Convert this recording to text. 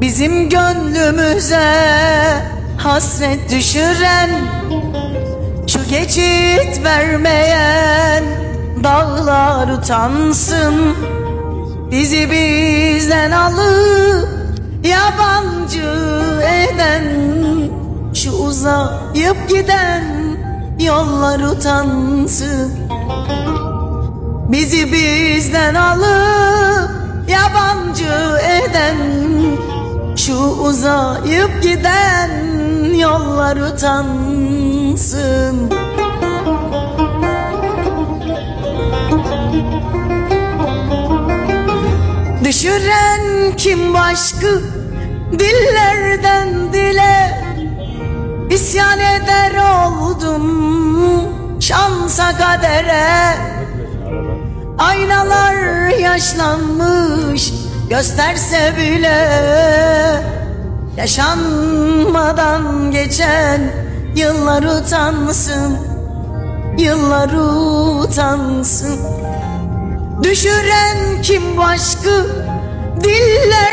Bizim gönlümüze hasret düşüren Şu geçit vermeyen dağlar utansın. Bizi bizden alıp yabancı eden Şu uzayıp giden yollar utansın. Bizi bizden alıp yabancı uzayıp giden yollar utansın. Düşüren kim başkı dillerden dile? İsyan eder oldum şansa kadere. Aynalar yaşlanmış gösterse bile Yaşanmadan geçen yıllar utansın Yıllar utansın. Düşüren kim başkı diller